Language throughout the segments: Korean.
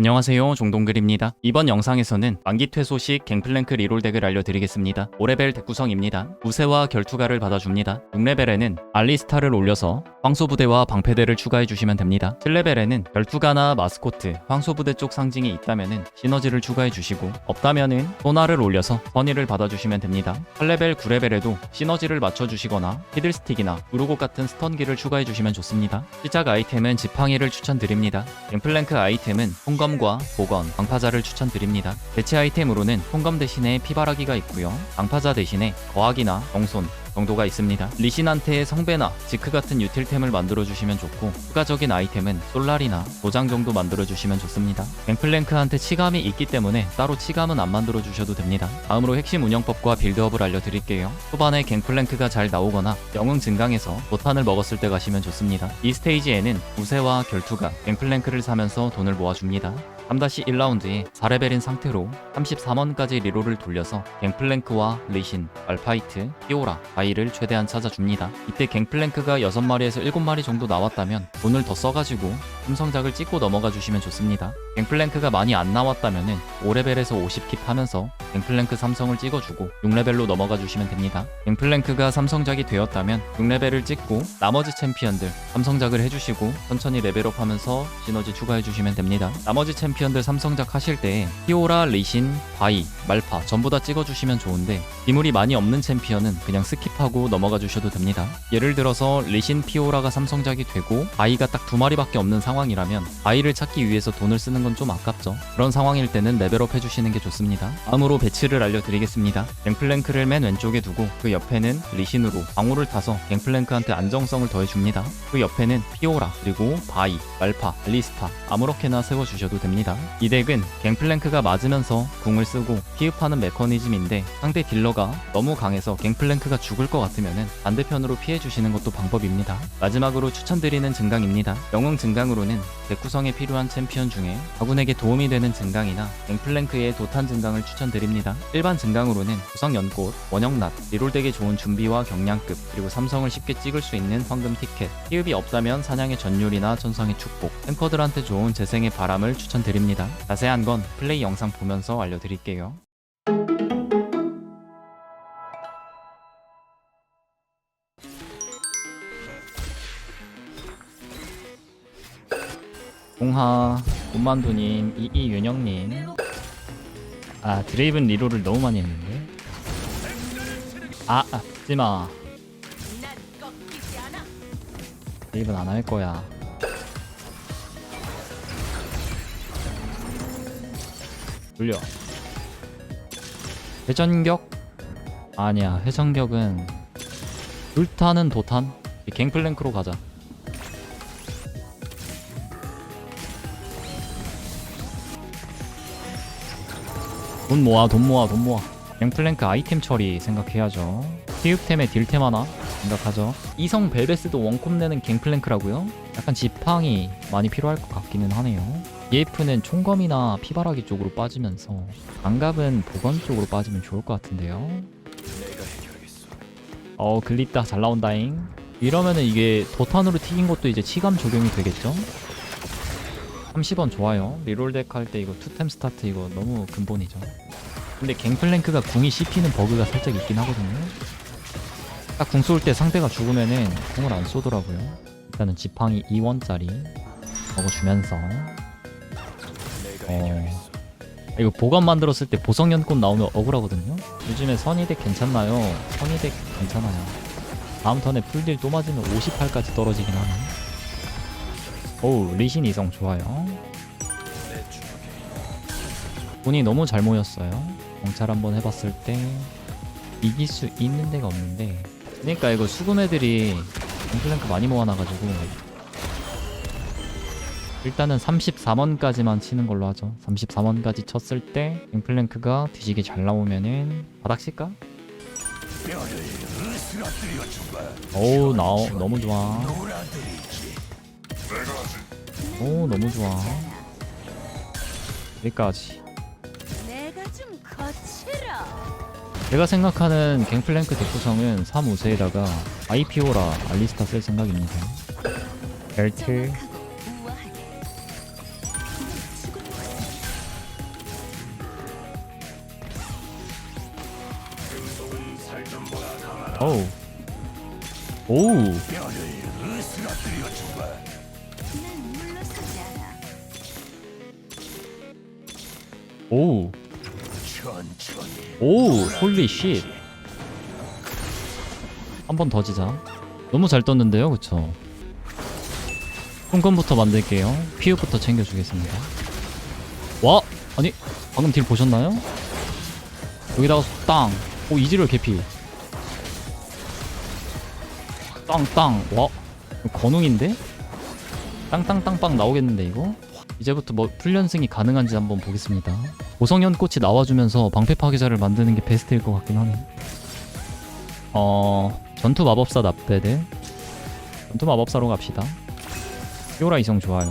안녕하세요 종동글입니다. 이번 영상에서는 만기 퇴소식 갱플랭크 리롤 덱을 알려드리겠습니다. 5레벨 덱 구성입니다. 우세와 결투가를 받아줍니다. 6레벨에는 알리스타를 올려서 황소부대와 방패대를 추가해주시면 됩니다. 7레벨에는 결투가나 마스코트, 황소부대 쪽 상징이 있다면 시너지를 추가해주시고 없다면은 소나를 올려서 선의를 받아주시면 됩니다. 8레벨 9레벨에도 시너지를 맞춰주시거나 히들스틱이나 우르곡 같은 스턴기를 추가해주시면 좋습니다. 시작 아이템은 지팡이를 추천드립니다. 갱플랭크 아이템은 홍검 과 보건, 방파자를 추천드립니다. 대체 아이템으로는 홍검 대신에 피바라기가 있고요. 방파자 대신에 거학이나 정손 정도가 있습니다. 리신한테 성배나 지크 같은 유틸템을 만들어주시면 좋고 추가적인 아이템은 솔라리나 도장 정도 만들어주시면 좋습니다. 갱플랭크한테 치감이 있기 때문에 따로 치감은 안 만들어주셔도 됩니다. 다음으로 핵심 운영법과 빌드업을 알려드릴게요. 초반에 갱플랭크가 잘 나오거나 영웅 증강에서 보탄을 먹었을 때 가시면 좋습니다. 이 스테이지에는 우세와 결투가 갱플랭크를 사면서 돈을 모아줍니다. 3-1라운드에 4레벨인 상태로 33원까지 리롤을 돌려서 갱플랭크와 리신, 말파이트, 피오라, 바이를 최대한 찾아줍니다. 이때 갱플랭크가 6마리에서 7마리 정도 나왔다면 돈을 더 써가지고 삼성작을 찍고 넘어가 주시면 좋습니다. 갱플랭크가 많이 안 나왔다면 5레벨에서 50킵 하면서 갱플랭크 삼성을 찍어주고 6레벨로 넘어가 주시면 됩니다. 갱플랭크가 삼성작이 되었다면 6레벨을 찍고 나머지 챔피언들 삼성작을 해주시고 천천히 레벨업 하면서 시너지 추가해 주시면 됩니다. 나머지 챔피언 들 삼성작 하실 때 히오라, 리신, 바이, 말파 전부 다 찍어주시면 좋은데 기물이 많이 없는 챔피언은 그냥 스킵하고 넘어가 주셔도 됩니다. 예를 들어서 리신, 피오라가 삼성작이 되고 바이가 딱 두 마리밖에 없는 상황이라면 바이를 찾기 위해서 돈을 쓰는 건 좀 아깝죠. 그런 상황일 때는 레벨업 해주시는 게 좋습니다. 다음으로 배치를 알려드리겠습니다. 갱플랭크를 맨 왼쪽에 두고 그 옆에는 리신으로 방울을 타서 갱플랭크한테 안정성을 더해줍니다. 그 옆에는 피오라 그리고 바이, 말파, 리스타 아무렇게나 세워주셔도 됩니다. 이 덱은 갱플랭크가 맞으면서 궁을 쓰고 피흡하는 메커니즘인데 상대 딜러가 너무 강해서 갱플랭크가 죽을 것 같으면 반대편으로 피해주시는 것도 방법입니다. 마지막으로 추천드리는 증강입니다. 영웅 증강으로는 덱 구성에 필요한 챔피언 중에 아군에게 도움이 되는 증강이나 갱플랭크의 도탄 증강을 추천드립니다. 일반 증강으로는 구성 연꽃, 원형낫, 리롤덱에 좋은 준비와 경량급, 그리고 삼성을 쉽게 찍을 수 있는 황금 티켓, 피흡이 없다면 사냥의 전율이나 천성의 축복, 탱커들한테 좋은 재생의 바람을 추천드립니다. 자세한 건 플레이 영상 보면서 알려드릴게요. 공하, 군만두님, 이이윤영님. 아 드레이븐 리롤을 너무 많이 했는데? 아, 아 하지마. 드레이븐 안 할 거야 돌려 회전격? 아니야 회전격은 불타는 도탄? 갱플랭크로 가자 돈 모아 돈 모아 돈 모아 갱플랭크 아이템 처리 생각해야죠 피읍템에 딜템 하나 생각하죠 이성 벨베스도 원콤 내는 갱플랭크라고요? 약간 지팡이 많이 필요할 것 같기는 하네요 EF는 총검이나 피바라기 쪽으로 빠지면서 안갑은 보건 쪽으로 빠지면 좋을 것 같은데요. 어 글리따 잘 나온다잉. 이러면은 이게 도탄으로 튀긴 것도 이제 치감 적용이 되겠죠? 30원 좋아요. 리롤덱 할 때 이거 투템 스타트 이거 너무 근본이죠. 근데 갱플랭크가 궁이 씹히는 버그가 살짝 있긴 하거든요. 딱 궁 쏠 때 상대가 죽으면은 궁을 안 쏘더라고요. 일단은 지팡이 2원짜리 먹어주면서 어 이거 보관 만들었을 때 보성연꽃 나오면 억울하거든요. 요즘에 선의덱 괜찮나요? 선의덱 괜찮아요. 다음 턴에 풀딜 또 맞으면 58까지 떨어지긴 하네. 오우 리신 이성 좋아요. 운이 너무 잘 모였어요. 경찰 한번 해봤을 때 이길 수 있는 데가 없는데. 그러니까 이거 수금 애들이 인플랭크 많이 모아놔가지고 일단은 34원까지만 치는 걸로 하죠. 34원까지 쳤을 때 인플랭크가 뒤지게 잘 나오면은 바닥 칠까? 어우 나 너무 좋아. 오 너무 좋아. 여기까지. 내가 생각하는 갱플랭크 덱구성은 3우세에다가 아이피오라 알리스타 쓸 생각입니다. 벨트 오우 오우. 오우 오우 홀리 쉿한번 더 지자. 너무 잘 떴는데요 그쵸? 풍건부터 만들게요. 피읍부터 챙겨주겠습니다. 와! 아니 방금 딜 보셨나요? 여기다가 땅 오 이지럴 개피 땅땅 와 건웅인데? 땅땅땅빵 나오겠는데 이거? 이제부터 뭐 훈련승이 가능한지 한번 보겠습니다. 고성현 꽃이 나와주면서 방패 파괴자를 만드는 게 베스트일 것 같긴 하네. 어... 전투 마법사 납배들 전투 마법사로 갑시다. 피오라 이성 좋아요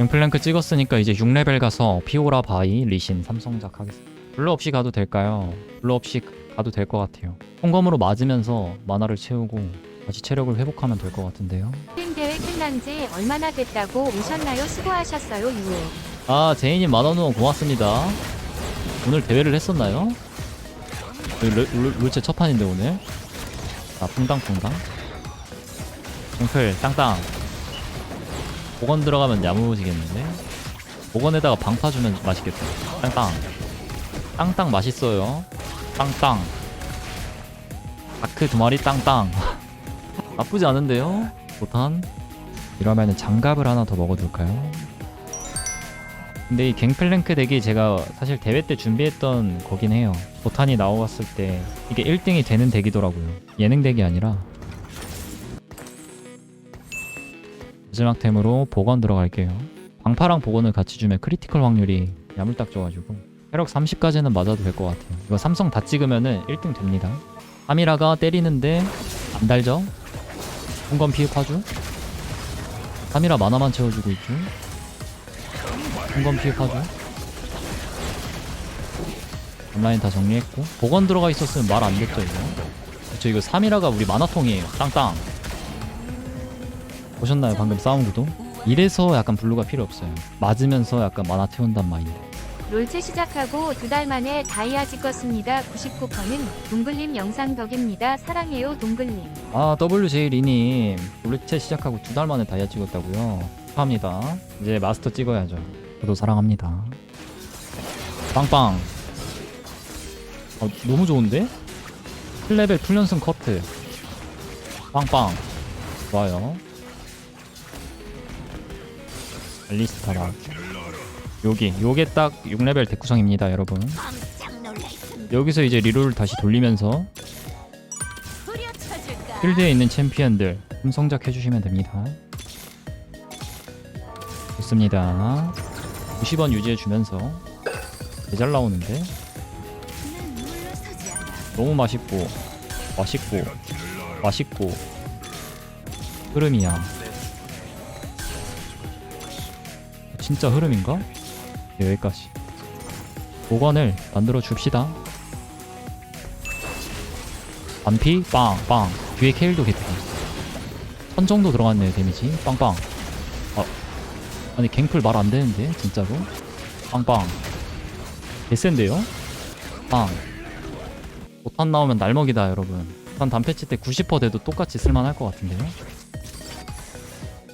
영플랭크 찍었으니까 이제 6레벨 가서 피오라 바이 리신 삼성작 하겠습니다 블루 없이 가도 될까요? 블루 없이 가도 될 것 같아요 홍검으로 맞으면서 만화를 채우고 다시 체력을 회복하면 될 것 같은데요 팀 대회 끝난 지 얼마나 됐다고 오셨나요? 수고하셨어요, 유호. 아 제이님 만원 후원 고맙습니다 오늘 대회를 했었나요? 룰- 룰체 첫 판인데 오늘 아 퐁당퐁당 웅클 땅땅 복원 들어가면 야무지겠는데 복원에다가 방파 주면 맛있겠다 땅땅 땅땅 맛있어요 땅땅 다크 두 마리 땅땅 나쁘지 않은데요 보탄 이러면은 장갑을 하나 더 먹어둘까요? 근데 이 갱플랭크 덱이 제가 사실 대회 때 준비했던 거긴 해요. 보탄이 나왔을 때 이게 1등이 되는 덱이더라고요. 예능 덱이 아니라. 마지막 템으로 복원 들어갈게요. 방파랑 복원을 같이 주면 크리티컬 확률이 야물딱 줘가지고 혈력 30까지는 맞아도 될 것 같아요. 이거 삼성 다 찍으면은 1등 됩니다. 카미라가 때리는데 안 달죠? 홍건 피해 파주? 카미라 만화만 채워주고 있죠? 한번 피해파죠 온라인 다 정리했고 복원 들어가 있었으면 말 안 됐죠 이거 그쵸 이거 3이라가 우리 만화통이에요 땅땅 보셨나요? 방금 싸움 구도? 이래서 약간 블루가 필요 없어요. 맞으면서 약간 만화 태운단 마인드. 롤체 시작하고 두 달 만에 다이아 찍었습니다. 99%는 동글님 영상 덕입니다. 사랑해요, 동글님. 아 WJ 리님. 롤체 시작하고 두 달 만에 다이아 찍었다고요? 축하합니다. 이제 마스터 찍어야죠. 저도 사랑합니다. 빵빵. 아, 너무 좋은데? 7레벨 풀연승 커트. 빵빵. 좋아요 알리스타라 여기 요게 딱 6레벨 대구성입니다 여러분 깜짝 놀랐습니다. 여기서 이제 리롤 다시 돌리면서? 필드에 있는 챔피언들 금성작 해주시면 됩니다. 좋습니다. 90원 유지해주면서 개잘 나오는데. 너무 맛있고 맛있고 맛있고 흐름이야. 진짜 흐름인가? 네, 여기까지. 보관을 만들어 줍시다. 반피 빵빵 뒤에 케일도 개피. 천 정도 들어갔네요 데미지 빵빵. 아 아니 갱플 말 안 되는데 진짜로 빵빵. 개센데요? 빵. 못한 나오면 날먹이다 여러분 한 단패치 때 90% 돼도 똑같이 쓸만할 것 같은데요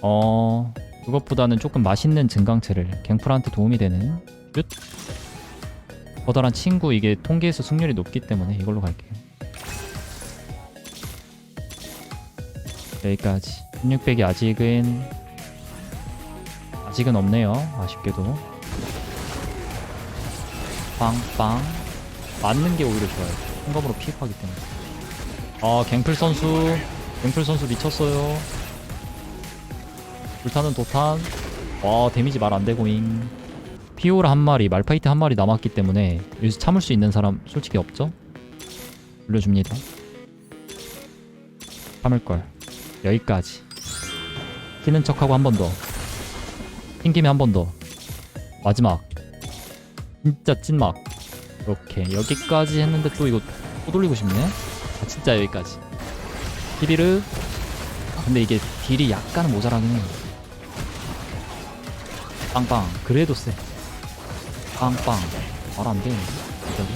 어 그것보다는 조금 맛있는 증강체를 갱플한테 도움이 되는 윷. 커다란 친구 이게 통계에서 승률이 높기 때문에 이걸로 갈게요. 여기까지. 1600이 아직은 아직은 없네요. 아쉽게도. 빵빵. 맞는 게 오히려 좋아요. 현금으로 피입하기 때문에. 아 갱플 선수. 갱플 선수 미쳤어요 불타는 도탄. 와 데미지 말 안되고잉. 피오라 한 마리 말파이트 한 마리 남았기 때문에 여기서 참을 수 있는 사람 솔직히 없죠? 올려줍니다. 참을걸. 여기까지. 튀는 척하고 한 번더. 튕김에 한 번 더. 마지막. 진짜 찐막. 이렇게 여기까지 했는데 또 이거 또 돌리고 싶네? 아, 진짜 여기까지. 히리르. 아, 근데 이게 딜이 약간 모자라긴 해요 빵빵. 그래도 세 빵빵. 말 안되는데 갑자기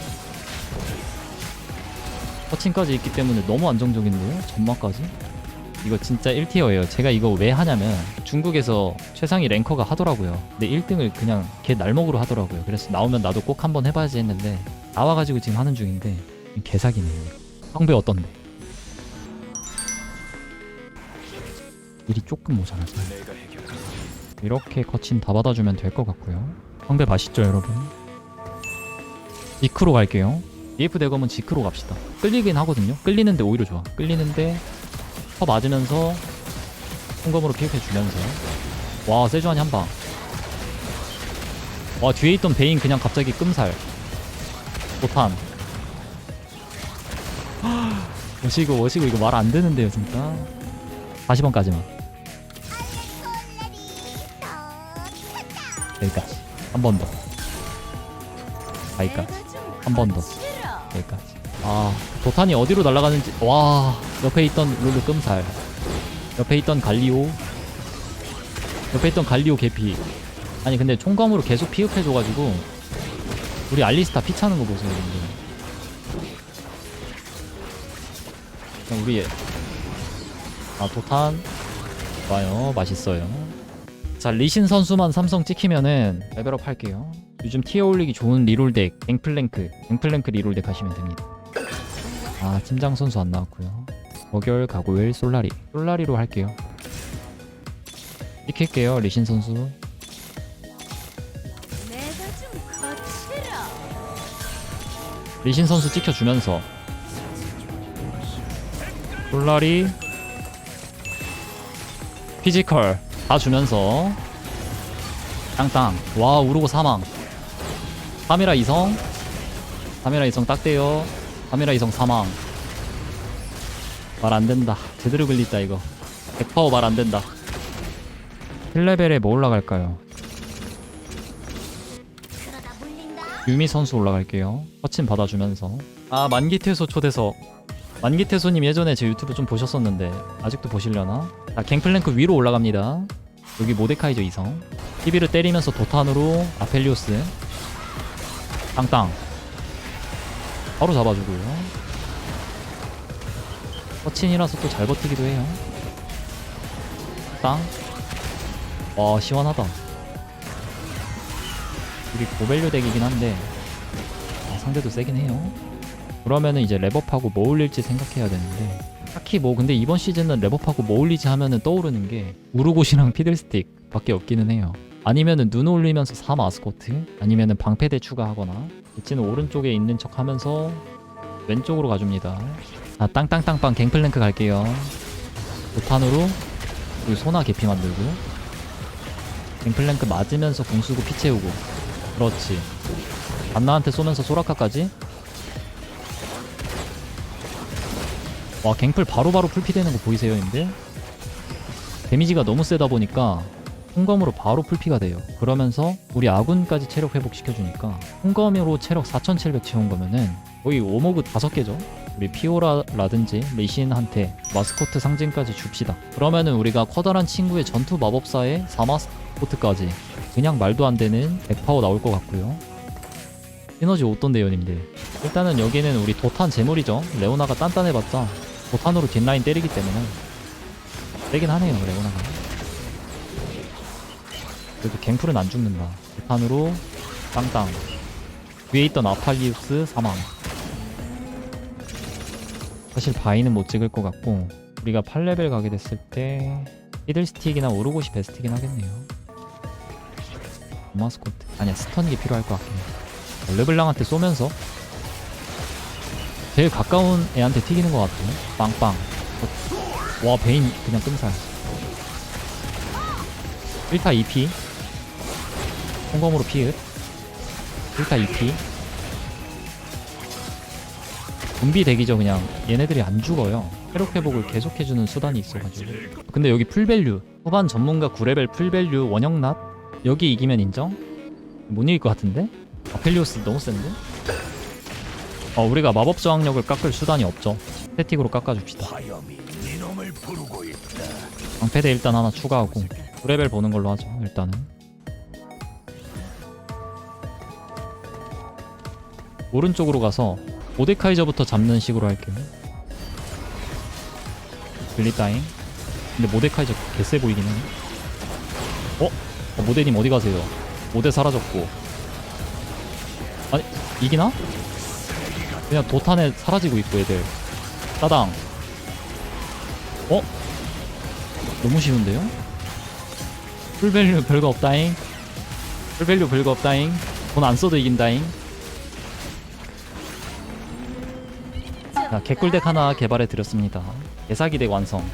터칭까지 있기 때문에 너무 안정적인데요? 점마까지? 이거 진짜 1티어예요. 제가 이거 왜 하냐면 중국에서 최상위 랭커가 하더라고요. 근데 1등을 그냥 걔 날먹으로 하더라고요. 그래서 나오면 나도 꼭 한번 해봐야지 했는데 나와가지고 지금 하는 중인데 개사기네요. 성배 어떤데? 일이 조금 모자라서 이렇게 거친 다 받아주면 될 것 같고요. 성배 맛있죠 여러분? 지크로 갈게요. EF 대검은 지크로 갑시다. 끌리긴 하거든요. 끌리는데 오히려 좋아. 끌리는데 퍼 맞으면서 홍검으로 피흡해주면서. 와 세주안이 한 방. 와 뒤에 있던 베인 그냥 갑자기 끔살. 보탄. 워시고 워시고. 이거 말 안 되는데요 진짜. 40원까지만 여기까지 한 번더. 아이까지 한번 더. 여기까지 아 도탄이 어디로 날아가는지. 와 옆에 있던 룰루 끔살. 옆에 있던 갈리오. 옆에 있던 갈리오 개피. 아니 근데 총검으로 계속 피흡해줘가지고 우리 알리스타 피 차는 거 보세요 그냥 우리 아 도탄. 좋아요. 맛있어요 자 리신 선수만 삼성 찍히면은 레벨업 할게요. 요즘 티어 올리기 좋은 리롤 덱 갱플랭크 갱플랭크 리롤 덱 하시면 됩니다. 아 팀장 선수 안 나왔고요. 어결 가고일 솔라리. 솔라리로 할게요. 찍힐게요 리신 선수. 리신 선수 찍혀주면서. 솔라리. 피지컬 다 주면서. 땅땅. 와 우르고 사망. 카메라 이성. 카메라 이성 딱대요. 카메라 이성 사망. 말 안된다. 제대로 걸렸다 이거. 100파워 말 안된다. 1레벨에 뭐 올라갈까요. 유미 선수 올라갈게요. 허친 받아주면서. 아 만기 퇴소 초대석. 만기퇴소님 예전에 제 유튜브 좀 보셨었는데 아직도 보시려나? 자 갱플랭크 위로 올라갑니다. 여기 모데카이저 이성. TV를 때리면서 도탄으로 아펠리오스. 땅땅. 바로 잡아주고요. 허친이라서 또 잘 버티기도 해요. 땅. 와 시원하다. 우리 고밸류 덱이긴 한데 아, 상대도 세긴 해요. 그러면은 이제 랩업하고 뭐 올릴지 생각해야 되는데 딱히 뭐 근데 이번 시즌은 랩업하고 뭐 올리지 하면은 떠오르는 게 우르고시랑 피들스틱 밖에 없기는 해요. 아니면은 눈 올리면서 3 마스코트 아니면은 방패대 추가하거나 이치는 오른쪽에 있는 척 하면서 왼쪽으로 가줍니다. 아 땅땅땅빵 갱플랭크 갈게요. 보탄으로 그리고 소나 개피 만들고 갱플랭크 맞으면서 공 쓰고 피 채우고 그렇지 안나한테 쏘면서 소라카까지 와 갱플 바로바로 풀피 되는 거 보이세요 님들? 데미지가 너무 세다 보니까 홍검으로 바로 풀피가 돼요 그러면서 우리 아군까지 체력 회복시켜주니까 홍검으로 체력 4700 채운 거면은 거의 오모그 5개죠 우리 피오라라든지 리신한테 마스코트 상징까지 줍시다 그러면은 우리가 커다란 친구의 전투 마법사의 4마스코트까지 그냥 말도 안 되는 100파워 나올 것 같고요. 시너지 어떤데요, 님들? 일단은 여기는 우리 도탄 재물이죠. 레오나가 단단해봤자 도탄으로 뒷라인 때리기 때문에 세긴 하네요, 레오나가. 그래도 갱플은 안 죽는다. 도탄으로 땅땅. 위에 있던 아팔리우스 사망. 사실 바이는 못 찍을 것 같고 우리가 8레벨 가게 됐을 때 히들스틱이나 오르고시 베스트긴 하겠네요. 마스코트 아니야 스턴기 필요할 것 같긴 해 르블랑한테 쏘면서 제일 가까운 애한테 튀기는 것 같아 빵빵. 와 베인 그냥 끔살. 1타 2피. 홍검으로 피읍. 1타 2피. 준비 대기죠 그냥. 얘네들이 안 죽어요. 회복 회복을 계속해주는 수단이 있어가지고. 근데 여기 풀밸류. 후반 전문가 9레벨 풀밸류 원형낫 여기 이기면 인정? 못 이길 것 같은데? 아펠리오스 너무 센데? 어 우리가 마법 저항력을 깎을 수단이 없죠. 스태틱으로 깎아줍시다. 방패대 일단 하나 추가하고 9레벨 보는 걸로 하죠 일단은. 오른쪽으로 가서 모데카이저부터 잡는 식으로 할게요. 빌리따잉 근데 모데카이저 개쎄 보이긴 해 어? 어? 모데님 어디 가세요? 모데 사라졌고. 아니 이기나? 그냥 도탄에 사라지고 있고 애들. 따당. 어? 너무 쉬운데요? 풀밸류 별거 없다잉. 풀밸류 별거 없다잉. 돈 안 써도 이긴다잉. 자 개꿀덱 하나 개발해 드렸습니다. 개사기 덱 완성